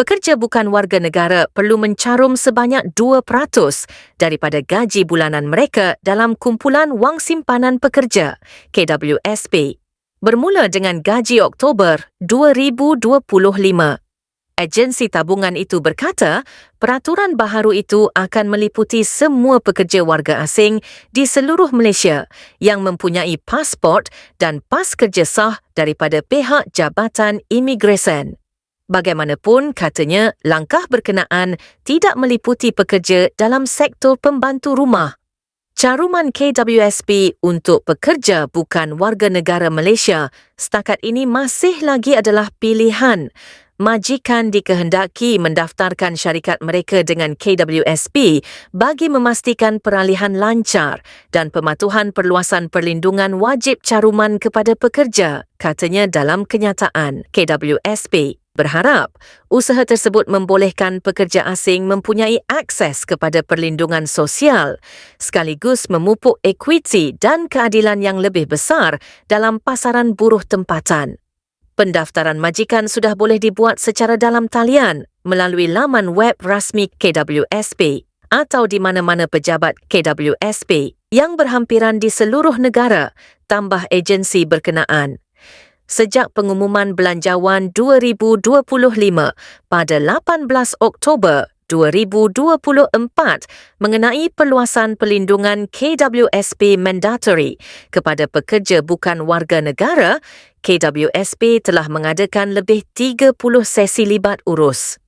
pekerja bukan warga negara perlu mencarum sebanyak 2% daripada gaji bulanan mereka dalam kumpulan wang simpanan pekerja KWSP bermula dengan gaji Oktober 2025. Agensi tabungan itu berkata, peraturan baharu itu akan meliputi semua pekerja warga asing di seluruh Malaysia yang mempunyai pasport dan pas kerja sah daripada pihak Jabatan Imigresen. Bagaimanapun, katanya, langkah berkenaan tidak meliputi pekerja dalam sektor pembantu rumah. Caruman KWSP untuk pekerja bukan warga negara Malaysia setakat ini masih lagi adalah pilihan majikan dikehendaki mendaftarkan syarikat mereka dengan KWSP bagi memastikan peralihan lancar dan pematuhan perluasan perlindungan wajib caruman kepada pekerja, katanya dalam kenyataan. KWSP berharap usaha tersebut membolehkan pekerja asing mempunyai akses kepada perlindungan sosial sekaligus memupuk equity dan keadilan yang lebih besar dalam pasaran buruh tempatan. Pendaftaran majikan sudah boleh dibuat secara dalam talian melalui laman web rasmi KWSP atau di mana-mana pejabat KWSP yang berhampiran di seluruh negara tambah agensi berkenaan. Sejak pengumuman belanjawan 2025 pada 18 Oktober 2024 mengenai perluasan perlindungan KWSP mandatory kepada pekerja bukan warga negara, KWSP telah mengadakan lebih 30 sesi libat urus.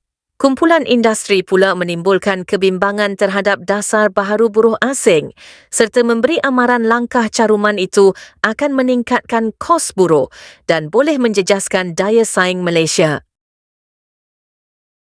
Kumpulan industri pula menimbulkan kebimbangan terhadap dasar baharu buruh asing serta memberi amaran langkah caruman itu akan meningkatkan kos buruh dan boleh menjejaskan daya saing Malaysia.